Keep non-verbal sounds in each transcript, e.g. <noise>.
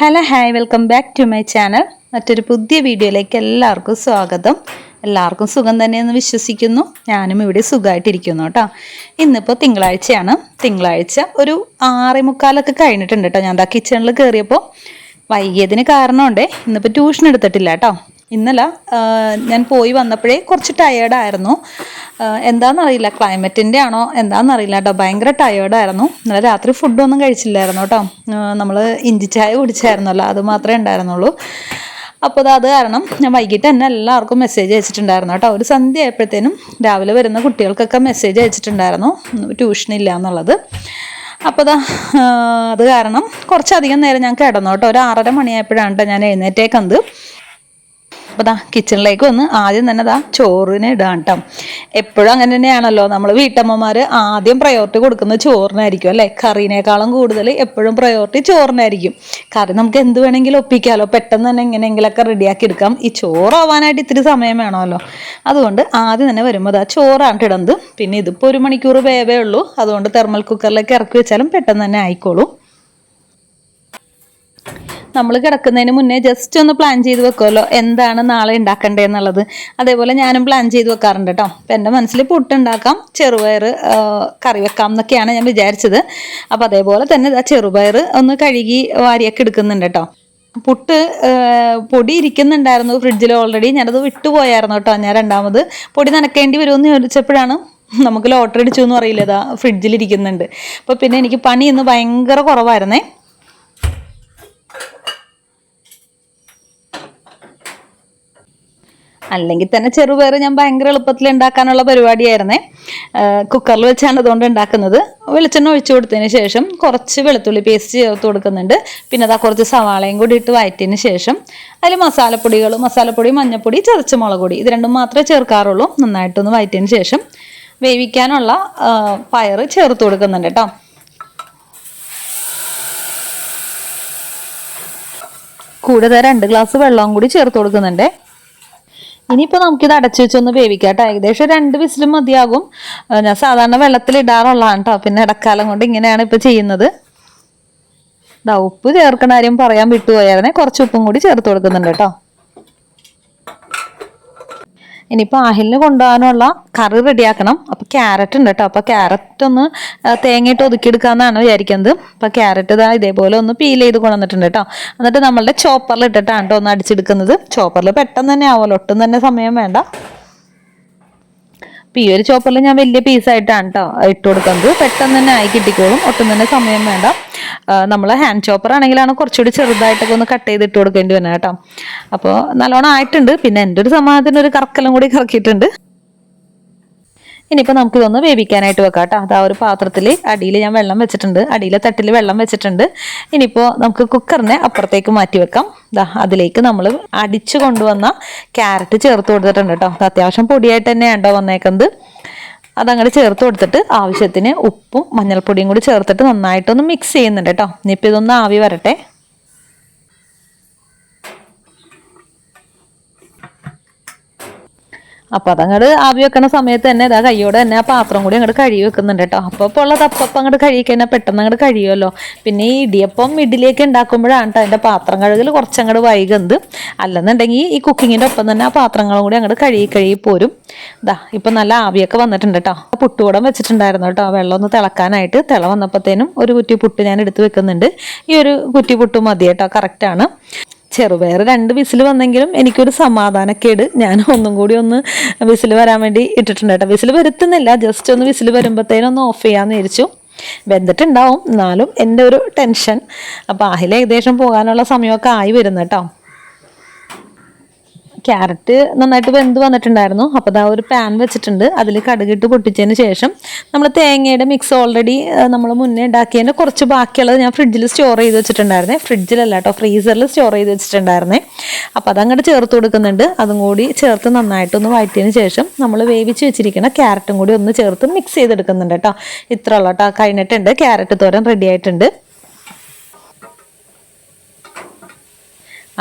Hello hi welcome back to my channel മറ്റൊരു പുതിയ വീഡിയോയിലേക്ക് എല്ലാവർക്കും സ്വാഗതം. എല്ലാവർക്കും സുഖം തന്നെയെന്ന് വിശ്വസിക്കുന്നു. ഞാനും ഇവിടെ സുഖമായിട്ടിരിക്കുന്നു കേട്ടോ. ഇന്നിപ്പോൾ തിങ്കളാഴ്ചയാണ്. തിങ്കളാഴ്ച ഒരു ആറേ മുക്കാലൊക്കെ കഴിഞ്ഞിട്ടുണ്ട് കേട്ടോ. ഞാൻ എന്താ കിച്ചണിൽ കയറിയപ്പോൾ വൈകിയതിന് കാരണമുണ്ടേ. ഇന്നിപ്പോൾ ട്യൂഷൻ എടുത്തിട്ടില്ല കേട്ടോ. ഇന്നലെ ഞാൻ പോയി വന്നപ്പോഴേ കുറച്ച് ടയേർഡായിരുന്നു എന്താണെന്നറിയില്ല ക്ലൈമറ്റിന്റെ ആണോ എന്താണെന്നറിയില്ല കേട്ടോ. ഭയങ്കര ടയേർഡായിരുന്നു ഇന്നലെ രാത്രി ഫുഡൊന്നും കഴിച്ചില്ലായിരുന്നു കേട്ടോ. നമ്മൾ ഇഞ്ചി ചായ കുടിച്ചായിരുന്നല്ലോ അത് മാത്രമേ ഉണ്ടായിരുന്നുള്ളൂ. അപ്പോൾ അത് കാരണം ഞാൻ വൈകിട്ട് തന്നെ എല്ലാവർക്കും മെസ്സേജ് അയച്ചിട്ടുണ്ടായിരുന്നു കേട്ടോ. ഒരു സന്ധ്യ ആയപ്പോഴത്തേനും രാവിലെ വരുന്ന കുട്ടികൾക്കൊക്കെ മെസ്സേജ് അയച്ചിട്ടുണ്ടായിരുന്നു. ട്യൂഷൻ ഇല്ല എന്നുള്ളത്. അപ്പോൾ അതാ അത് കാരണം കുറച്ചധികം നേരം ഞാൻ കിടന്നു കേട്ടോ. ഒരു ആറര മണിയായപ്പോഴാണ് കേട്ടോ ഞാൻ എഴുന്നേറ്റേക്കുന്നത്. അപ്പോൾ ദാ കിച്ചണിലേക്ക് വന്ന് ആദ്യം തന്നെ ദാ ചോറിന് ഇടാം കേട്ടോ എപ്പോഴും അങ്ങനെ തന്നെയാണല്ലോ. നമ്മൾ വീട്ടമ്മമാർ ആദ്യം പ്രയോറിറ്റി കൊടുക്കുന്നത് ചോറിനായിരിക്കും അല്ലേ? കറീനേക്കാളും കൂടുതൽ എപ്പോഴും പ്രയോറിറ്റി ചോറിനായിരിക്കും. കറി നമുക്ക് എന്ത് വേണമെങ്കിലും ഒപ്പിക്കാമല്ലോ പെട്ടെന്ന് തന്നെ എങ്ങനെയെങ്കിലൊക്കെ റെഡിയാക്കി എടുക്കാം. ഈ ചോറാവാനായിട്ട് ഇത്തിരി സമയം വേണമല്ലോ. അതുകൊണ്ട് ആദ്യം തന്നെ വരുമ്പോൾ ദാ ചോറാണ് ഇടുന്നത് പിന്നെ ഇതിപ്പോൾ ഒരു മണിക്കൂർ വേവേ ഉള്ളൂ. അതുകൊണ്ട് തെർമൽ കുക്കറിലേക്ക് ഇറക്കി വെച്ചാലും പെട്ടെന്ന് തന്നെ ആയിക്കോളും. നമ്മൾ കിടക്കുന്നതിന് മുന്നേ ജസ്റ്റ് ഒന്ന് പ്ലാൻ ചെയ്ത് വെക്കുമല്ലോ എന്താണ് നാളെ ഉണ്ടാക്കേണ്ടത് എന്നുള്ളത്. അതേപോലെ ഞാനും പ്ലാൻ ചെയ്ത് വെക്കാറുണ്ട് കേട്ടോ അപ്പം എന്റെ മനസ്സിൽ പുട്ടുണ്ടാക്കാം ചെറുപയർ കറി വെക്കാം എന്നൊക്കെയാണ് ഞാൻ വിചാരിച്ചത്. അപ്പം അതേപോലെ തന്നെ ചെറുപയർ ഒന്ന് കഴുകി വാരിയൊക്കെ എടുക്കുന്നുണ്ട് കേട്ടോ പുട്ട് പൊടി ഇരിക്കുന്നുണ്ടായിരുന്നു ഫ്രിഡ്ജിൽ ഓൾറെഡി ഞാനത് വിട്ടുപോയായിരുന്നു കേട്ടോ ഞാൻ രണ്ടാമത്. പൊടി നനക്കേണ്ടി വരുമെന്ന് ചോദിച്ചപ്പോഴാണ് നമുക്ക് ലോട്ടറി അടിച്ചു എന്ന് അറിയില്ല ഇതാ ഫ്രിഡ്ജിൽ ഇരിക്കുന്നുണ്ട്. അപ്പോൾ പിന്നെ എനിക്ക് പണി ഇന്ന് ഭയങ്കര കുറവായിരുന്നേ. അല്ലെങ്കിൽ തന്നെ ചെറുപയർ ഞാൻ ഭയങ്കര എളുപ്പത്തിൽ ഉണ്ടാക്കാനുള്ള പരിപാടിയായിരുന്നേ. കുക്കറിൽ വെച്ചാണ് അതുകൊണ്ട് ഉണ്ടാക്കുന്നത്. വെളിച്ചെണ്ണ ഒഴിച്ചു കൊടുത്തതിന് ശേഷം കുറച്ച് വെളുത്തുള്ളി പേസ്റ്റ് ചേർത്ത് കൊടുക്കുന്നുണ്ട്. പിന്നെ അതാ കുറച്ച് സവാളയും കൂടി ഇട്ട് വഴറ്റിയതിന് ശേഷം അതിൽ മസാലപ്പൊടികൾ മസാലപ്പൊടി മഞ്ഞപ്പൊടി ചതച്ച മുളക് ഇത് രണ്ടും മാത്രമേ ചേർക്കാറുള്ളൂ. നന്നായിട്ടൊന്ന് വഴറ്റിയതിന് ശേഷം വേവിക്കാനുള്ള പയർ ചേർത്ത് കൊടുക്കുന്നുണ്ട് കേട്ടോ. കൂടെ രണ്ട് ഗ്ലാസ് വെള്ളവും കൂടി ചേർത്ത് കൊടുക്കുന്നുണ്ടേ. ഇനിയിപ്പോൾ നമുക്കിത് അടച്ചു വെച്ചൊന്ന് വേവിക്കാം കേട്ടോ ഏകദേശം രണ്ട് വിസിലും മതിയാകും. ഞാൻ സാധാരണ വെള്ളത്തിൽ ഇടാറുള്ളതാണ് കേട്ടോ പിന്നെ ഇടക്കാലം കൊണ്ട് ഇങ്ങനെയാണ് ഇപ്പോൾ ചെയ്യുന്നത്. ഉപ്പ് ചേർക്കണ കാര്യം പറയാൻ വിട്ടുപോയായിരുന്നേ കുറച്ച് ഉപ്പും കൂടി ചേർത്ത് കൊടുക്കുന്നുണ്ട് കേട്ടോ ഇനിയിപ്പോൾ ആഹിലിന് കൊണ്ടുപോകാനുള്ള കറി റെഡിയാക്കണം. അപ്പോൾ ക്യാരറ്റ് ഉണ്ട് കേട്ടോ. അപ്പോൾ ക്യാരറ്റ് ഒന്ന് തേങ്ങയിട്ട് ഒതുക്കി ഒതുക്കിയെടുക്കാമെന്നാണ് വിചാരിക്കുന്നത്. അപ്പോൾ ക്യാരറ്റ് ഇതാ ഇതേപോലെ ഒന്ന് പീൽ ചെയ്ത് കൊണ്ടുവന്നിട്ടുണ്ട് കേട്ടോ. എന്നിട്ട് നമ്മളുടെ ചോപ്പറിൽ ഇട്ടിട്ടാണ് കേട്ടോ ഒന്ന് അടിച്ചെടുക്കുന്നത്. ചോപ്പറിൽ പെട്ടെന്ന് തന്നെ ആവുമല്ലോ ഒട്ടും തന്നെ സമയം വേണ്ട. അപ്പോൾ ഈ ഒരു ചോപ്പറിൽ ഞാൻ വലിയ പീസായിട്ടാണ് കേട്ടോ ഇട്ട് കൊടുക്കുന്നത്. പെട്ടെന്ന് തന്നെ ആയി കിട്ടിക്കോളും. ഒട്ടും തന്നെ സമയം വേണ്ട. നമ്മൾ ഹാൻഡ് ചോപ്പർ ആണെങ്കിലാണ് കുറച്ചുകൂടി ചെറുതായിട്ടൊക്കെ ഒന്ന് കട്ട് ചെയ്ത് ഇട്ട് കൊടുക്കേണ്ടി വരുന്നത് കേട്ടോ. അപ്പോൾ നല്ലോണം ആയിട്ടുണ്ട്. പിന്നെ എന്റെ ഒരു സമാധാനത്തിന് ഒരു കറക്കലും കൂടി കറക്കിയിട്ടുണ്ട്. ഇനിയിപ്പോൾ നമുക്ക് ഇതൊന്ന് വേവിക്കാനായിട്ട് വെക്കാം കേട്ടോ അതാ ഒരു പാത്രത്തിൽ അടിയിൽ ഞാൻ വെള്ളം വെച്ചിട്ടുണ്ട്. അടിയിലെ തട്ടിൽ വെള്ളം വെച്ചിട്ടുണ്ട്. ഇനിയിപ്പോൾ നമുക്ക് കുക്കറിനെ അപ്പുറത്തേക്ക് മാറ്റി വെക്കാം. ദാ അതിലേക്ക് നമ്മൾ അടിച്ചു കൊണ്ടുവന്ന ക്യാരറ്റ് ചേർത്ത് കൊടുത്തിട്ടുണ്ട് കേട്ടോ. അത് അത്യാവശ്യം പൊടിയായിട്ട് തന്നെയാണ് കേട്ടോ വന്നേക്കുന്നത്. അതങ്ങോട്ട് ചേർത്ത് കൊടുത്തിട്ട് ആവശ്യത്തിന് ഉപ്പും മഞ്ഞൾപ്പൊടിയും കൂടി ചേർത്തിട്ട് നന്നായിട്ടൊന്ന് മിക്സ് ചെയ്യുന്നുണ്ട് കേട്ടോ. ഇനിയിപ്പോൾ ഇതൊന്ന് ആവി വരട്ടെ. അപ്പോൾ അതങ്ങോട്ട് ആവി വെക്കുന്ന സമയത്ത് തന്നെ ഇതാ കൈയോടെ തന്നെ ആ പാത്രം കൂടി അങ്ങോട്ട് കഴുകി വെക്കുന്നുണ്ട് കേട്ടോ. അപ്പോൾ ഇപ്പോൾ ഉള്ളത് അപ്പം അങ്ങോട്ട് കഴുകി കഴിഞ്ഞാൽ പെട്ടെന്ന് അങ്ങോട്ട് കഴിയുമല്ലോ. പിന്നെ ഈ ഇടിയപ്പം ഇഡ്ഡലിയൊക്കെ ഉണ്ടാക്കുമ്പോഴാണ് കേട്ടോ അതിന്റെ പാത്രം കഴുകൽ കുറച്ചങ്ങോട്ട് വൈകുന്നത്. അല്ലെന്നുണ്ടെങ്കിൽ ഈ കുക്കിങ്ങിന്റെ ഒപ്പം തന്നെ ആ പാത്രങ്ങളും കൂടി അങ്ങോട്ട് കഴുകി കഴുകി പോരും. ഇതാ ഇപ്പം നല്ല ആവിയൊക്കെ വന്നിട്ടുണ്ട് കേട്ടോ പുട്ടുകൂടം വെച്ചിട്ടുണ്ടായിരുന്നു കേട്ടോ വെള്ളം ഒന്ന് തിളക്കാനായിട്ട് തിള വന്നപ്പോഴത്തേനും ഒരു കുറ്റി പുട്ട് ഞാൻ എടുത്ത് വെക്കുന്നുണ്ട്. ഈ ഒരു കുറ്റി പുട്ട് മതി കേട്ടോ കറക്റ്റാണ് ചെറുപയർ രണ്ട് വിസിൽ വന്നെങ്കിലും എനിക്കൊരു സമാധാനക്കേട്. ഞാൻ ഒന്നും കൂടി ഒന്ന് വിസിൽ വരാൻ വേണ്ടി ഇട്ടിട്ടുണ്ട് കേട്ടോ. വിസിൽ വരുത്തുന്നില്ല. ജസ്റ്റ് ഒന്ന് വിസിൽ വരുമ്പോഴത്തേനും ഒന്ന് ഓഫ് ചെയ്യാമെന്ന് വിചാരിച്ചു. വെന്തിട്ടുണ്ടാവും. എന്നാലും എന്റെ ഒരു ടെൻഷൻ അപ്പോൾ അഹില ഏകദേശം പോകാനുള്ള സമയമൊക്കെ ആയി വരുന്നു കേട്ടോ. ക്യാരറ്റ് നന്നായിട്ട് വെന്ത് വന്നിട്ടുണ്ടായിരുന്നു. അപ്പോൾ അതാ ഒരു പാൻ വെച്ചിട്ടുണ്ട്. അതിൽ കടുകിട്ട് പൊട്ടിച്ചതിന് ശേഷം നമ്മൾ തേങ്ങയുടെ മിക്സ് ഓൾറെഡി നമ്മൾ മുന്നേ ഉണ്ടാക്കിയതിന്റെ കുറച്ച് ബാക്കിയുള്ളത് ഞാൻ ഫ്രിഡ്ജിൽ സ്റ്റോർ ചെയ്ത് വെച്ചിട്ടുണ്ടായിരുന്നേ. ഫ്രിഡ്ജിലല്ല കേട്ടോ ഫ്രീസറിൽ സ്റ്റോർ ചെയ്ത് വെച്ചിട്ടുണ്ടായിരുന്നേ. അപ്പോൾ അതങ്ങോട്ട് ചേർത്ത് കൊടുക്കുന്നുണ്ട്. അതും കൂടി ചേർത്ത് നന്നായിട്ടൊന്ന് വഴറ്റിയതിന് ശേഷം നമ്മൾ വേവിച്ച് വെച്ചിരിക്കുന്ന ക്യാരറ്റും കൂടി ഒന്ന് ചേർത്ത് മിക്സ് ചെയ്തെടുക്കുന്നുണ്ട് കേട്ടോ ഇത്ര ഉള്ള കേട്ടോ കഴിഞ്ഞിട്ടുണ്ട്. ക്യാരറ്റ് തോരൻ റെഡി ആയിട്ടുണ്ട്.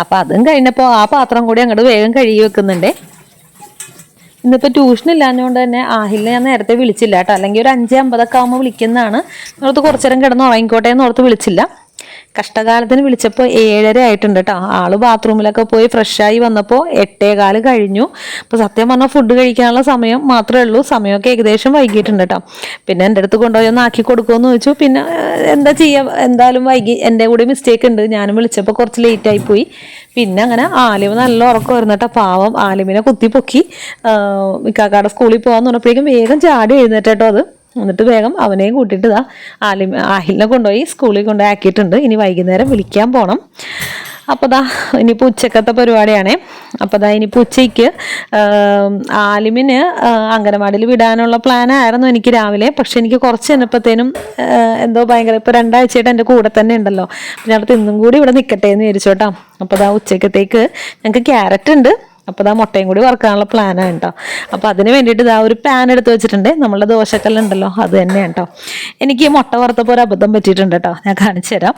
അപ്പം അതും കഴിഞ്ഞപ്പോൾ ആ പാത്രം കൂടി അങ്ങോട്ട് വേഗം കഴുകി വെക്കുന്നുണ്ട്. ഇന്നിപ്പോൾ ട്യൂഷൻ ഇല്ലാഞ്ഞുകൊണ്ട് തന്നെ ആഹിലിനെ ഞാൻ നേരത്തെ വിളിച്ചില്ല കേട്ടോ. അല്ലെങ്കിൽ ഒരു അഞ്ച് അമ്പതൊക്കെ ആകുമ്പോൾ വിളിക്കുന്നതാണ്. ഓർത്ത് കുറച്ചു നേരം കിടന്ന് ഉറങ്ങിക്കോട്ടെ എന്ന് ഓർത്ത് വിളിച്ചില്ല. കഷ്ടകാലത്തിന് വിളിച്ചപ്പോൾ ഏഴര ആയിട്ടുണ്ട് കേട്ടോ ആൾ ബാത്റൂമിലൊക്കെ പോയി ഫ്രഷായി വന്നപ്പോൾ എട്ടേകാൽ കഴിഞ്ഞു. അപ്പോൾ സത്യം പറഞ്ഞാൽ ഫുഡ് കഴിക്കാനുള്ള സമയം മാത്രമേ ഉള്ളൂ. സമയമൊക്കെ ഏകദേശം വൈകിട്ടുണ്ട് കേട്ടോ പിന്നെ എന്റെ അടുത്ത് കൊണ്ടുപോയി ഒന്ന് ആക്കി കൊടുക്കുമെന്ന് ചോദിച്ചു. പിന്നെ എന്താ ചെയ്യുക എന്തായാലും വൈകി എന്റെ കൂടെ മിസ്റ്റേക്ക് ഉണ്ട്. ഞാനും വിളിച്ചപ്പോൾ കുറച്ച് ലേറ്റ് ആയി പോയി. പിന്നെ അങ്ങനെ ആലിമ നല്ല ഉറക്കമായിരുന്നു കേട്ടോ പാവം ആലിമിനെ കുത്തി പൊക്കി ആഹ്, ഇക്കാക്കാടെ സ്കൂളിൽ പോകാൻ പറഞ്ഞപ്പോഴേക്കും വേഗം ചാടി എഴുന്നേറ്റോ അത്. എന്നിട്ട് വേഗം അവനെയും കൂട്ടിയിട്ട് ഇതാ ആലി ആഹിലിനെ കൊണ്ടുപോയി സ്കൂളിൽ കൊണ്ടുപോയി ആക്കിയിട്ടുണ്ട്. ഇനി വൈകുന്നേരം വിളിക്കാൻ പോകണം അപ്പോൾ ദാ ഇനിയിപ്പോൾ ഉച്ചക്കത്തെ പരിപാടിയാണേ. അപ്പോൾ ദാ ഇനിയിപ്പോൾ ഉച്ചയ്ക്ക് ആലിമിന് അംഗനവാടിയിൽ വിടാനുള്ള പ്ലാൻ ആയിരുന്നു എനിക്ക് രാവിലെ. പക്ഷെ എനിക്ക് കുറച്ച് ചെന്നപ്പോഴത്തേനും എന്തോ ഭയങ്കര ഇപ്പോൾ രണ്ടാഴ്ചയായിട്ട് എന്റെ കൂടെ തന്നെ ഉണ്ടല്ലോ. ഞങ്ങൾ തിന്നും കൂടി ഇവിടെ നിൽക്കട്ടെ എന്ന് വിചാരിച്ചോട്ടാ അപ്പോൾ ദാ ഉച്ചക്കത്തേക്ക് ഞങ്ങൾക്ക് ക്യാരറ്റ് ഉണ്ട്. അപ്പോൾ ആ മുട്ടയും കൂടി വറുക്കാനുള്ള പ്ലാനാണ് കേട്ടോ അപ്പോൾ അതിന് വേണ്ടിയിട്ട് ഇതാ ഒരു പാൻ എടുത്ത് വെച്ചിട്ടുണ്ട്. നമ്മളുടെ ദോശക്കല്ലുണ്ടല്ലോ അത് തന്നെയാണ് കേട്ടോ എനിക്ക് മുട്ട വറുത്തപ്പോൾ ഒരു അബദ്ധം പറ്റിയിട്ടുണ്ട് കേട്ടോ ഞാൻ കാണിച്ചു തരാം.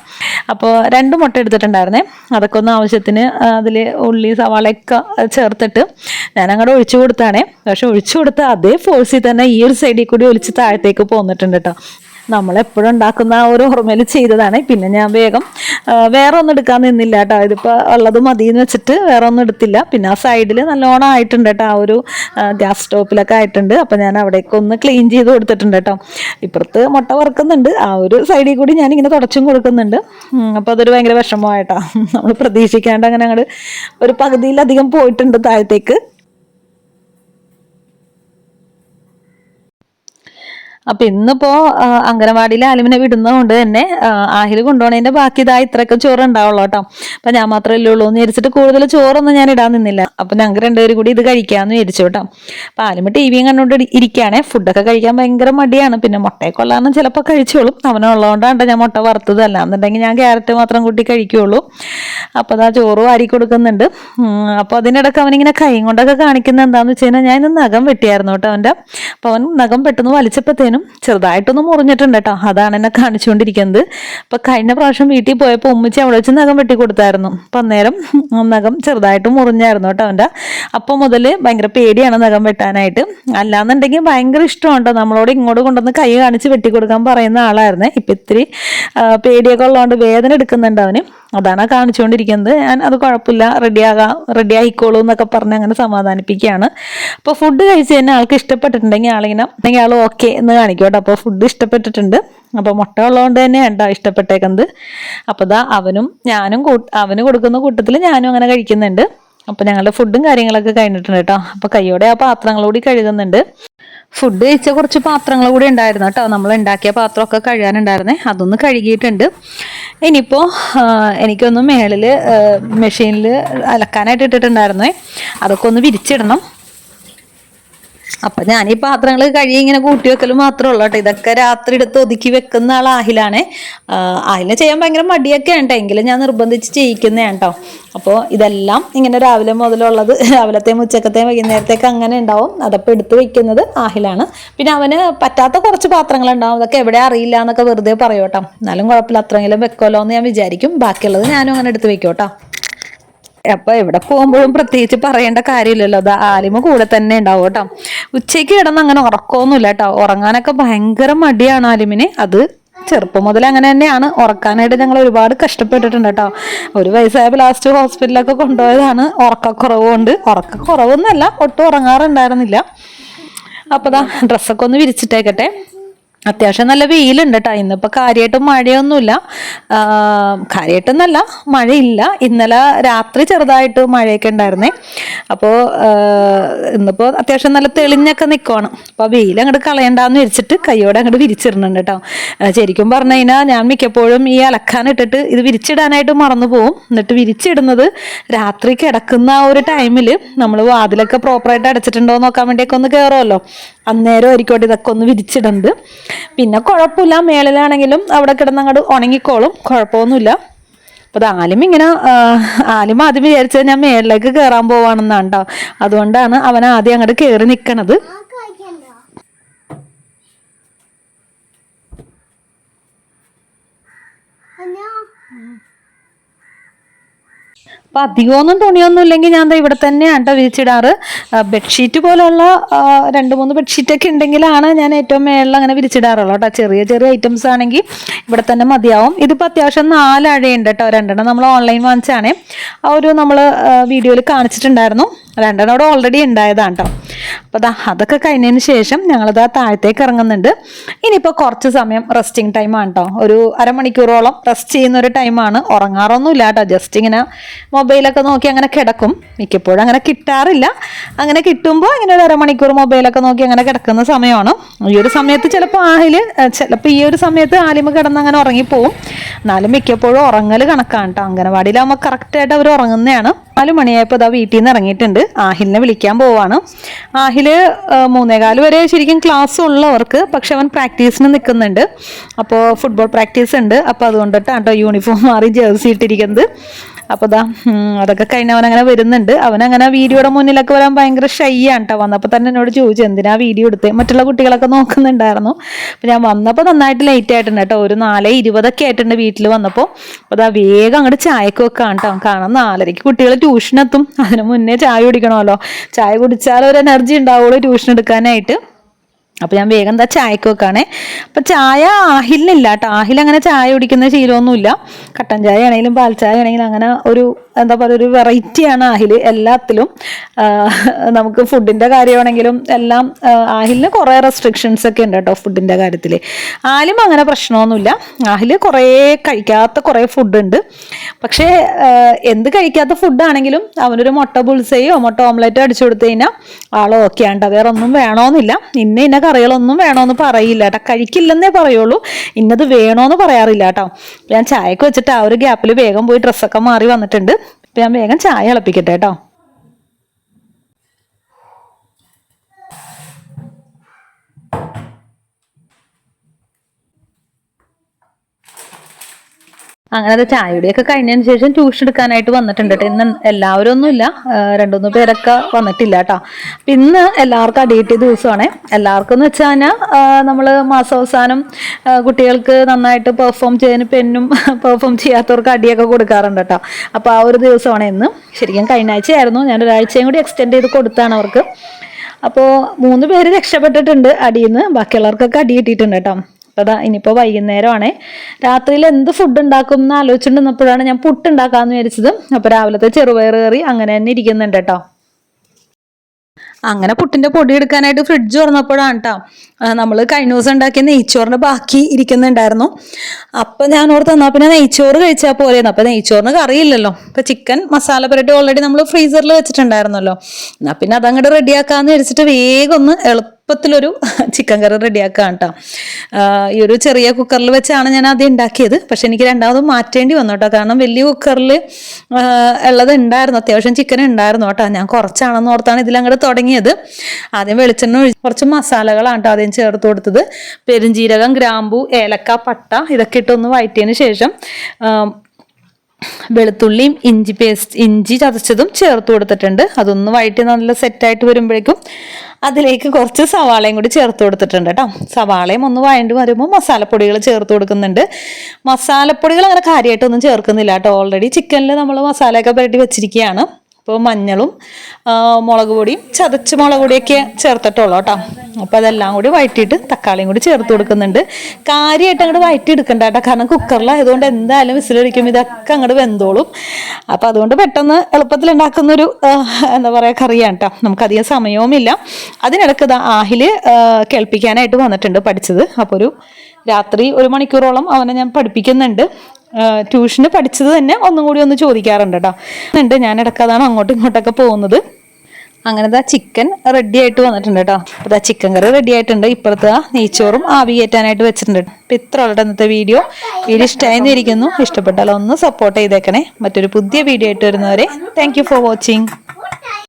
അപ്പോൾ രണ്ട് മുട്ട എടുത്തിട്ടുണ്ടായിരുന്നേ. അതൊക്കെ ഒന്ന് ആവശ്യത്തിന് അതിൽ ഉള്ളി സവാളയൊക്കെ ചേർത്തിട്ട് ഞാൻ അങ്ങോട്ട് ഒഴിച്ചു കൊടുത്താണേ. പക്ഷെ ഒഴിച്ചു കൊടുത്ത അതേ ഫോഴ്സിൽ തന്നെ ഈ ഒരു സൈഡിൽ കൂടി ഒലിച്ച് താഴത്തേക്ക് പോന്നിട്ടുണ്ട് കേട്ടോ നമ്മളെപ്പോഴും ഉണ്ടാക്കുന്ന ആ ഒരു ഓർമ്മയിൽ ചെയ്തതാണ്. പിന്നെ ഞാൻ വേഗം വേറെ ഒന്നും എടുക്കാൻ നിന്നില്ല കേട്ടോ. ഇതിപ്പോൾ ഉള്ളത് മതി എന്ന് വെച്ചിട്ട് വേറെ ഒന്നും എടുത്തില്ല. പിന്നെ ആ സൈഡിൽ നല്ലോണം ആയിട്ടുണ്ട് കേട്ടോ. ആ ഒരു ഗ്യാസ് സ്റ്റോപ്പിലൊക്കെ ആയിട്ടുണ്ട്. അപ്പോൾ ഞാൻ അവിടേക്ക് ഒന്ന് ക്ലീൻ ചെയ്ത് കൊടുത്തിട്ടുണ്ട് കേട്ടോ. ഇപ്പുറത്ത് മുട്ട വറുക്കുന്നുണ്ട്. ആ ഒരു സൈഡിൽ കൂടി ഞാനിങ്ങനെ തുടച്ചും കൊടുക്കുന്നുണ്ട്. അപ്പോൾ അതൊരു ഭയങ്കര വിഷമമായിട്ടാണ് <laughs> നമ്മൾ പ്രതീക്ഷിക്കാണ്ട് അങ്ങനെ അങ്ങോട്ട് ഒരു പകുതിയിലധികം പോയിട്ടുണ്ട് താഴത്തേക്ക്. അപ്പൊ ഇന്നിപ്പോ ആ, അംഗനവാടിയിൽ ആലിമിനെ വിടുന്നതുകൊണ്ട് തന്നെ ആഹിൽ കൊണ്ടുപോകണതിന്റെ ബാക്കി ഇതാ ഇത്രയൊക്കെ ചോറ് ഉണ്ടാവുള്ളൂ കേട്ടോ. അപ്പൊ ഞാൻ മാത്രമല്ലേ ഉള്ളൂ എന്ന് വിചാരിച്ചിട്ട് കൂടുതൽ ചോറൊന്നും ഞാൻ ഇടാൻ നിന്നില്ല. അപ്പൊ ഞങ്ങൾക്ക് രണ്ടുപേരും കൂടി ഇത് കഴിക്കാന്ന് വിചാരിച്ചു കേട്ടോ. അപ്പൊ ആലിമ ടി വിയും കണ്ടുകൊണ്ട് ഇരിക്കുകയാണ്. ഫുഡൊക്കെ കഴിക്കാൻ ഭയങ്കര മടിയാണ്. പിന്നെ മുട്ടയെ കൊള്ളാന്ന് ചിലപ്പോൾ കഴിച്ചോളും. അവനുള്ളതുകൊണ്ടാണ് ഞാൻ മുട്ട വറുത്തതല്ല എന്നുണ്ടെങ്കിൽ ഞാൻ ക്യാരറ്റ് മാത്രം കൂട്ടി കഴിക്കുള്ളൂ. അപ്പോൾ അതാ ചോറ് വാരി കൊടുക്കുന്നുണ്ട്. അപ്പോൾ അതിനിടക്ക് അവനിങ്ങനെ കൈ കൊണ്ടൊക്കെ കാണിക്കുന്ന എന്താന്ന് വെച്ച് കഴിഞ്ഞാൽ ഞാൻ ഇന്ന് നഖം വെട്ടിയായിരുന്നു കേട്ടോ അവന്റെ. അപ്പോൾ അവൻ നഖം പെട്ടെന്ന് വലിച്ചപ്പോഴത്തേനും ചെറുതായിട്ടൊന്ന് മുറിഞ്ഞിട്ടുണ്ട് കേട്ടോ അതാണ് എന്നെ കാണിച്ചുകൊണ്ടിരിക്കുന്നത്. അപ്പോൾ കഴിഞ്ഞ പ്രാവശ്യം വീട്ടിൽ പോയപ്പോൾ ഉമ്മച്ചി അവിടെ വെച്ച് നഖം വെട്ടി കൊടുത്തായിരുന്നു. അപ്പം അന്നേരം നഖം ചെറുതായിട്ട് മുറിഞ്ഞായിരുന്നു കേട്ടോ അവന്റെ. അപ്പോൾ മുതൽ ഭയങ്കര പേടിയാണ് നഖം വെട്ടാനായിട്ട്. അല്ലാന്നുണ്ടെങ്കിൽ ഭയങ്കര ഇഷ്ടമുണ്ടോ നമ്മളോട് ഇങ്ങോട്ട് കൊണ്ടുവന്ന് കൈ കാണിച്ച് വെട്ടി കൊടുക്കാൻ പറയുന്ന ആളായിരുന്നേ. ഇപ്പം ഇത്തിരി പേടിയൊക്കെ ഉള്ളതുകൊണ്ട് വേദന എടുക്കുന്നുണ്ട് അവന്. അതാണ് കാണിച്ചുകൊണ്ടിരിക്കുന്നത്. ഞാൻ അത് കുഴപ്പമില്ല. റെഡിയാകാം റെഡി ആയിക്കോളൂ എന്നൊക്കെ പറഞ്ഞ് അങ്ങനെ സമാധാനിപ്പിക്കുകയാണ്. അപ്പോൾ ഫുഡ് കഴിച്ച് തന്നെ ആൾക്ക് ഇഷ്ടപ്പെട്ടിട്ടുണ്ടെങ്കിൽ ആളിങ്ങനെ അല്ലെങ്കിൽ ആൾ ഓക്കെ എന്ന് കാണിക്കും കേട്ടോ. അപ്പോൾ ഫുഡ് ഇഷ്ടപ്പെട്ടിട്ടുണ്ട്. അപ്പോൾ മുട്ട ഉള്ളതുകൊണ്ട് തന്നെ ഉണ്ടോ ഇഷ്ടപ്പെട്ടേക്കുന്നത്. അപ്പോൾ ദാ അവനും ഞാനും അവന് കൊടുക്കുന്ന കൂട്ടത്തിൽ ഞാനും അങ്ങനെ കഴിക്കുന്നുണ്ട്. അപ്പോൾ ഞങ്ങളുടെ ഫുഡും കാര്യങ്ങളൊക്കെ കഴിഞ്ഞിട്ടുണ്ട് കേട്ടോ. അപ്പോൾ കൈയോടെ ആ പാത്രങ്ങളോടി കഴുകുന്നുണ്ട്. ഫുഡ് കഴിച്ച കുറച്ച് പാത്രങ്ങൾ കൂടി ഉണ്ടായിരുന്നു കേട്ടോ. നമ്മൾ ഉണ്ടാക്കിയ പാത്രമൊക്കെ കഴുകാനുണ്ടായിരുന്നേ. അതൊന്ന് കഴുകിയിട്ടുണ്ട്. ഇനിയിപ്പോൾ എനിക്കൊന്ന് മേളിൽ മെഷീനിൽ അലക്കാനായിട്ട് ഇട്ടിട്ടുണ്ടായിരുന്നേ. അതൊക്കെ ഒന്ന് വിരിച്ചിടണം. അപ്പൊ ഞാൻ ഈ പാത്രങ്ങൾ കഴുകി ഇങ്ങനെ കൂട്ടി വെക്കൽ മാത്രമേ ഉള്ളൂ കേട്ടോ ഇതൊക്കെ രാത്രി എടുത്ത് ഒതുക്കി വെക്കുന്ന ആൾ ആഹിലാണ്. ആഹിലിനെ ചെയ്യാൻ ഭയങ്കര മടിയൊക്കെ ഉണ്ട് എങ്കിലും ഞാൻ നിർബന്ധിച്ച് ചെയ്യിക്കുന്നതാണ് കേട്ടോ അപ്പോൾ ഇതെല്ലാം ഇങ്ങനെ രാവിലെ മുതലുള്ളത് <laughs> രാവിലത്തെയും ഉച്ചക്കത്തെയും വൈകുന്നേരത്തേക്ക് അങ്ങനെ ഉണ്ടാവും. അതപ്പോൾ എടുത്ത് വെക്കുന്നത് ആഹിലാണ്. പിന്നെ അവന് പറ്റാത്ത കുറച്ച് പാത്രങ്ങൾ ഉണ്ടാവും. അതൊക്കെ എവിടെ അറിയില്ല എന്നൊക്കെ വെറുതെ പറയോട്ടോ എന്നാലും കുഴപ്പമില്ല. അത്രയെങ്കിലും വെക്കുമല്ലോ എന്ന് ഞാൻ വിചാരിക്കും. ബാക്കിയുള്ളത് ഞാനും അങ്ങനെ എടുത്ത് വെക്കും കേട്ടോ അപ്പൊ എവിടെ പോകുമ്പോഴും പ്രത്യേകിച്ച് പറയേണ്ട കാര്യമില്ലല്ലോ. അത് ആലിമ കൂടെ തന്നെ ഉണ്ടാവും കേട്ടോ. ഉച്ചയ്ക്ക് കിടന്ന് അങ്ങനെ ഉറക്കമൊന്നുമില്ല കേട്ടോ. ഉറങ്ങാനൊക്കെ ഭയങ്കര മടിയാണ് ആലിമിന്. അത് ചെറുപ്പം മുതൽ അങ്ങനെ തന്നെയാണ്. ഉറക്കാനായിട്ട് ഞങ്ങൾ ഒരുപാട് കഷ്ടപ്പെട്ടിട്ടുണ്ട് കേട്ടോ. ഒരു വയസ്സായപ്പോൾ ലാസ്റ്റ് ഹോസ്പിറ്റലിലൊക്കെ കൊണ്ടുപോയതാണ്. ഉറക്കക്കുറവ് കൊണ്ട് ഉറക്കക്കുറവൊന്നുമല്ല. ഒട്ടും ഉറങ്ങാറുണ്ടായിരുന്നില്ല. അപ്പോൾ ദാ ഡ്രസ്സൊക്കെ ഒന്ന് വിരിച്ചിട്ടേക്കട്ടെ. അത്യാവശ്യം നല്ല വെയിലുണ്ട് കേട്ടോ ഇന്നിപ്പോൾ കാര്യമായിട്ട് മഴയൊന്നുമില്ല. കാര്യമായിട്ടൊന്നല്ല മഴയില്ല. ഇന്നലെ രാത്രി ചെറുതായിട്ട് മഴയൊക്കെ ഉണ്ടായിരുന്നേ. അപ്പോൾ ഇന്നിപ്പോൾ അത്യാവശ്യം നല്ല തെളിഞ്ഞൊക്കെ നിൽക്കുവാണ് അപ്പോൾ വെയിൽ അങ്ങോട്ട് കളയണ്ടെന്ന് വിരിച്ചിട്ട് കൈയോടെ അങ്ങോട്ട് വിരിച്ചിടുന്നുണ്ട് കേട്ടോ ശരിക്കും പറഞ്ഞു കഴിഞ്ഞാൽ ഞാൻ മിക്കപ്പോഴും ഈ അലക്കാനിട്ടിട്ട് ഇത് വിരിച്ചിടാനായിട്ട് മറന്നു പോകും എന്നിട്ട് വിരിച്ചിടുന്നത് രാത്രി കിടക്കുന്ന ആ ഒരു ടൈമിൽ നമ്മൾ വാതിലൊക്കെ പ്രോപ്പറായിട്ട് അടച്ചിട്ടുണ്ടോ നോക്കാൻ വേണ്ടിയൊക്കെ ഒന്ന് കയറുമല്ലോ അന്നേരം ആയിരിക്കോട്ടെ ഇതൊക്കെ ഒന്ന് വിരിച്ചിടുന്നത് പിന്നെ കുഴപ്പമില്ല മേളിലാണെങ്കിലും അവിടെ കിടന്ന് അങ്ങോട്ട് ഉണങ്ങിക്കോളും കുഴപ്പമൊന്നുമില്ല. അപ്പോൾ ആലിം ഇങ്ങനെ ആലും ആദ്യം വിചാരിച്ചത് ഞാൻ മേളിലേക്ക് കയറാൻ പോവാണെന്നാണ്ടോ അതുകൊണ്ടാണ് അവൻ ആദ്യം അങ്ങോട്ട് കയറി നിൽക്കണത് അപ്പം അധികമൊന്നും തുണിയൊന്നും ഇല്ലെങ്കിൽ ഞാൻ ഇവിടെ തന്നെ കേട്ടോ വിരിച്ചിടാറ്. ബെഡ്ഷീറ്റ് പോലുള്ള രണ്ട് മൂന്ന് ബെഡ്ഷീറ്റ് ഒക്കെ ഉണ്ടെങ്കിലാണ് ഞാൻ ഏറ്റവും മേളിൽ അങ്ങനെ വിരിച്ചിടാറുള്ളൂ കേട്ടോ. ചെറിയ ചെറിയ ഐറ്റംസ് ആണെങ്കിൽ ഇവിടെ തന്നെ മതിയാവും. ഇതിപ്പോൾ അത്യാവശ്യം നാലഴയുണ്ട് കേട്ടോ. രണ്ടെണ്ണം നമ്മൾ ഓൺലൈൻ വാങ്ങിച്ചാണേ. ആ ഒരു നമ്മൾ വീഡിയോയിൽ കാണിച്ചിട്ടുണ്ടായിരുന്നു. രണ്ടെണ്ണം അവിടെ ഓൾറെഡി ഉണ്ടായതാണ് കേട്ടോ. അപ്പോൾ ദാ അതൊക്കെ കഴിഞ്ഞതിന് ശേഷം ഞങ്ങളിതാ താഴത്തേക്ക് ഇറങ്ങുന്നുണ്ട്. ഇനിയിപ്പോൾ കുറച്ച് സമയം റെസ്റ്റിംഗ് ടൈമാണ് കേട്ടോ ഒരു അരമണിക്കൂറോളം റെസ്റ്റ് ചെയ്യുന്ന ഒരു ടൈമാണ് ഉറങ്ങാറൊന്നുമില്ല കേട്ടോ ജസ്റ്റ് ഇങ്ങനെ മൊബൈലൊക്കെ നോക്കി അങ്ങനെ കിടക്കും. മിക്കപ്പോഴും അങ്ങനെ കിട്ടാറില്ല. അങ്ങനെ കിട്ടുമ്പോൾ ഇങ്ങനെ ഒരു അരമണിക്കൂർ മൊബൈലൊക്കെ നോക്കി അങ്ങനെ കിടക്കുന്ന സമയമാണ്. ഈ ഒരു സമയത്ത് ചിലപ്പോൾ ആഹിൽ ചിലപ്പോൾ ഈ ഒരു സമയത്ത് ആലിമ കിടന്ന് അങ്ങനെ ഉറങ്ങിപ്പോവും. എന്നാലും മിക്കപ്പോഴും ഉറങ്ങൽ കണക്കാണ് കേട്ടോ അംഗനവാടിയിലാകുമ്പോൾ കറക്റ്റായിട്ട് അവർ ഉറങ്ങുന്നതാണ്. നാല് മണിയായപ്പോൾ ഇതാ വീട്ടിൽ നിന്ന് ഇറങ്ങിയിട്ടുണ്ട്. ആഹിലിനെ വിളിക്കാൻ പോവാണ്. ആഹിൽ മൂന്നേകാൽ വരെ ശരിക്കും ക്ലാസ് ഉള്ളവർക്ക് പക്ഷെ അവൻ പ്രാക്ടീസിന് നിൽക്കുന്നുണ്ട്. അപ്പോൾ ഫുട്ബോൾ പ്രാക്ടീസ് ഉണ്ട്. അപ്പോൾ അതുകൊണ്ടിട്ടാണ് കേട്ടോ യൂണിഫോം മാറി ജേഴ്സി ഇട്ടിരിക്കുന്നത്. അപ്പോൾ ദാ അതൊക്കെ കഴിഞ്ഞ് അവൻ അങ്ങനെ വരുന്നുണ്ട്. അവനങ്ങനെ വീഡിയോയുടെ മുന്നിലൊക്കെ വരാൻ ഭയങ്കര ഷൈ ആണ് കേട്ടോ വന്നപ്പോൾ തന്നെ എന്നോട് ചോദിച്ചു എന്തിനാ വീഡിയോ എടുത്തേ? മറ്റുള്ള കുട്ടികളൊക്കെ നോക്കുന്നുണ്ടായിരുന്നു. അപ്പം ഞാൻ വന്നപ്പോൾ നന്നായിട്ട് ലേറ്റ് ആയിട്ടുണ്ട് കേട്ടോ. ഒരു നാല് ഇരുപതൊക്കെ ആയിട്ടുണ്ട് വീട്ടിൽ വന്നപ്പോൾ അപ്പോൾ അതാ വേഗം അങ്ങോട്ട് ചായക്ക് വെക്കാം കേട്ടോ കാരണം നാലരയ്ക്ക് കുട്ടികൾ ട്യൂഷനെത്തും അതിന് മുന്നേ ചായ കുടിക്കണമല്ലോ. ചായ കുടിച്ചാൽ ഒരു എനർജി ഉണ്ടാവുള്ളൂ ട്യൂഷൻ എടുക്കാനായിട്ട്. അപ്പോൾ ഞാൻ വേഗം എന്താ ചായക്ക് വെക്കാണേ. അപ്പോൾ ചായ ആഹിലിനില്ല കേട്ടോ. ആഹിൽ അങ്ങനെ ചായ കുടിക്കുന്ന ശീലമൊന്നുമില്ല. കട്ടൻ ചായ ആണെങ്കിലും പാൽ ചായ ആണെങ്കിലും അങ്ങനെ ഒരു എന്താ പറയുക ഒരു വെറൈറ്റിയാണ് ആഹിൽ എല്ലാത്തിലും. നമുക്ക് ഫുഡിന്റെ കാര്യമാണെങ്കിലും എല്ലാം ആഹിലിന് കുറേ റെസ്ട്രിക്ഷൻസ് ഒക്കെ ഉണ്ട് കേട്ടോ ഫുഡിന്റെ കാര്യത്തിൽ ആലും അങ്ങനെ പ്രശ്നമൊന്നുമില്ല. ആഹിൽ കുറേ കഴിക്കാത്ത കുറേ ഫുഡുണ്ട് പക്ഷേ എന്ത് കഴിക്കാത്ത ഫുഡാണെങ്കിലും അവനൊരു മുട്ട പുൾസയോ മുട്ട ഓംലെറ്റോ അടിച്ചു കൊടുത്തു കഴിഞ്ഞാൽ ആൾ ഓക്കെ ആണ് വേറെ ഒന്നും വേണമെന്നില്ല ഇന്ന ഇന്ന കറികളൊന്നും വേണമെന്ന് പറയില്ല കേട്ടോ കഴിക്കില്ലെന്നേ പറയുള്ളൂ. ഇന്നത് വേണോന്ന് പറയാറില്ല കേട്ടോ ഞാൻ ചായക്ക് വെച്ചിട്ട് ആ ഒരു ഗ്യാപ്പിൽ വേഗം പോയി ഡ്രസ്സൊക്കെ മാറി വന്നിട്ടുണ്ട്. ഇപ്പം ഞാൻ വേഗം ചായ ഇളപ്പിക്കട്ടെ കേട്ടോ അങ്ങനെ അത് ചായയുടെയൊക്കെ കഴിഞ്ഞതിന് ശേഷം ട്യൂഷൻ എടുക്കാനായിട്ട് വന്നിട്ടുണ്ട് കേട്ടോ ഇന്ന് എല്ലാവരും ഒന്നുമില്ല. രണ്ടുമൂന്ന് പേരൊക്കെ വന്നിട്ടില്ല കേട്ടോ അപ്പം ഇന്ന് എല്ലാവർക്കും അടിയിട്ടിയ ദിവസമാണ്. എല്ലാവർക്കും എന്ന് വെച്ച് കഴിഞ്ഞാൽ നമ്മൾ മാസാവസാനം കുട്ടികൾക്ക് നന്നായിട്ട് പെർഫോം ചെയ്യാൻ പെണ്ണും <laughs> പെർഫോം ചെയ്യാത്തവർക്ക് അടിയൊക്കെ കൊടുക്കാറുണ്ട് കേട്ടോ അപ്പോൾ ആ ഒരു ദിവസമാണ് ഇന്ന്. ശരിക്കും കഴിഞ്ഞ ആഴ്ചയായിരുന്നു. ഞാൻ ഒരാഴ്ചയും കൂടി എക്സ്റ്റെൻഡ് ചെയ്ത് കൊടുത്താണ് അവർക്ക്. അപ്പോൾ മൂന്ന് പേര് രക്ഷപ്പെട്ടിട്ടുണ്ട് അടിയിൽ നിന്ന് ബാക്കിയുള്ളവർക്കൊക്കെ അടി കിട്ടിയിട്ടുണ്ട് കേട്ടോ അതാ ഇനിയിപ്പോൾ വൈകുന്നേരമാണ്. രാത്രിയിൽ എന്ത് ഫുഡ് ഉണ്ടാക്കും എന്ന് ആലോചിച്ചിട്ടുണ്ടെന്നപ്പോഴാണ് ഞാൻ പുട്ട് ഉണ്ടാക്കാമെന്ന് വിചാരിച്ചത്. അപ്പോൾ രാവിലത്തെ ചെറുപയർ കറി അങ്ങനെ തന്നെ ഇരിക്കുന്നുണ്ട് കേട്ടോ. അങ്ങനെ പുട്ടിന്റെ പൊടി എടുക്കാനായിട്ട് ഫ്രിഡ്ജ് തുറന്നപ്പോഴാണ് കേട്ടോ നമ്മൾ കഴിഞ്ഞ ദിവസം ഉണ്ടാക്കിയ നെയ്ച്ചോറിന്റെ ബാക്കി ഇരിക്കുന്നുണ്ടായിരുന്നു. അപ്പൊ ഞാൻ ഓർത്ത് തന്നാൽ പിന്നെ നെയ്ച്ചോറ് കഴിച്ചാൽ പോലെയെന്ന് അപ്പൊ നെയ്ച്ചോറിന് കറിയില്ലല്ലോ ഇപ്പൊ ചിക്കൻ മസാല പുരട്ടി ഓൾറെഡി നമ്മൾ ഫ്രീസറിൽ വെച്ചിട്ടുണ്ടായിരുന്നല്ലോ. എന്നാ പിന്നെ അതങ്ങോട്ട് റെഡിയാക്കാന്ന് വിചാരിച്ചിട്ട് വേഗം ഒന്ന് എളുപ്പത്തിലൊരു ചിക്കൻ കറി റെഡിയാക്കാം കേട്ടോ ഈ ഒരു ചെറിയ കുക്കറിൽ വെച്ചാണ് ഞാൻ ആദ്യം ഉണ്ടാക്കിയത്. പക്ഷെ എനിക്ക് രണ്ടാമത് മാറ്റേണ്ടി വന്നു കേട്ടോ കാരണം വലിയ കുക്കറിൽ ഉള്ളത് ഉണ്ടായിരുന്നു. അത്യാവശ്യം ചിക്കൻ ഉണ്ടായിരുന്നു കേട്ടോ ഞാൻ കുറച്ചാണെന്ന് ഓർത്താണ് ഇതിലങ്ങോട്ട് തുടങ്ങിയത്. ആദ്യം വെളിച്ചെണ്ണ ഒഴിച്ച് കുറച്ച് മസാലകളാണ് കേട്ടോ ആദ്യം ചേർത്ത് കൊടുത്തത്. പെരുംജീരകം ഗ്രാമ്പു ഏലക്ക പട്ട ഇതൊക്കെ ഇട്ടൊന്ന് വഴറ്റിയതിന് ശേഷം വെളുത്തുള്ളിയും ഇഞ്ചി പേസ്റ്റ് ഇഞ്ചി ചതച്ചതും ചേർത്ത് കൊടുത്തിട്ടുണ്ട്. അതൊന്ന് വഴറ്റി നല്ല സെറ്റായിട്ട് വരുമ്പോഴേക്കും അതിലേക്ക് കുറച്ച് സവാളയും കൂടി ചേർത്ത് കൊടുത്തിട്ടുണ്ട് കേട്ടോ സവാളയും ഒന്ന് വഴണ്ടി വരുമ്പോൾ മസാലപ്പൊടികൾ ചേർത്ത് കൊടുക്കുന്നുണ്ട്. മസാലപ്പൊടികൾ അങ്ങനെ കാര്യമായിട്ടൊന്നും ചേർക്കുന്നില്ല കേട്ടോ ഓൾറെഡി ചിക്കനിൽ നമ്മൾ മസാലയൊക്കെ പുരട്ടി വെച്ചിരിക്കുകയാണ് അപ്പോൾ മഞ്ഞളും മുളക് പൊടിയും ചതച്ച് മുളക് പൊടിയൊക്കെ ചേർത്തിട്ടുള്ളൂ കേട്ടോ. അപ്പോൾ അതെല്ലാം കൂടി വഴറ്റിയിട്ട് തക്കാളിയും കൂടി ചേർത്ത് കൊടുക്കുന്നുണ്ട്. കാര്യമായിട്ട് അങ്ങോട്ട് വഴറ്റി എടുക്കണ്ട കേട്ടോ. കാരണം കുക്കറിലായതുകൊണ്ട് എന്തായാലും വിസിലടിക്കും ഇതൊക്കെ അങ്ങോട്ട് വെന്തോളും. അപ്പോൾ അതുകൊണ്ട് പെട്ടെന്ന് എളുപ്പത്തിൽ ഉണ്ടാക്കുന്നൊരു എന്താ പറയുക കറിയാണ് കേട്ടോ. നമുക്കധികം സമയവുമില്ല. അതിനിടയ്ക്ക് ഇതാ ആഹിൽ കേൾപ്പിക്കാനായിട്ട് വന്നിട്ടുണ്ട് പഠിച്ചത്. അപ്പോൾ ഒരു രാത്രി ഒരു മണിക്കൂറോളം അവനെ ഞാൻ പഠിപ്പിക്കുന്നുണ്ട്. ട്യൂഷന് പഠിച്ചത് തന്നെ ഒന്നും കൂടി ഒന്ന് ചോദിക്കാറുണ്ട് കേട്ടോ ഉണ്ട് ഞാൻ ഇടയ്ക്ക് അതാണ് അങ്ങോട്ടും ഇങ്ങോട്ടൊക്കെ പോകുന്നത്. അങ്ങനെ ദാ ചിക്കൻ റെഡി ആയിട്ട് വന്നിട്ടുണ്ട് കേട്ടോ അപ്പോൾ ആ ചിക്കൻ കറി റെഡി ആയിട്ടുണ്ട്. ഇപ്പോഴത്തെ ആ നെയ്ച്ചോറും ആവി കയറ്റാനായിട്ട് വെച്ചിട്ടുണ്ട്. അപ്പോൾ ഇത്ര ഉള്ളത് ഇന്നത്തെ വീഡിയോ വീഡിയോ ഇഷ്ടമായിരിക്കുന്നു ഇഷ്ടപ്പെട്ടാൽ ഒന്ന് സപ്പോർട്ട് ചെയ്തേക്കണേ. മറ്റൊരു പുതിയ വീഡിയോ ആയിട്ട് വരുന്നവരെ താങ്ക് ഫോർ വാച്ചിങ്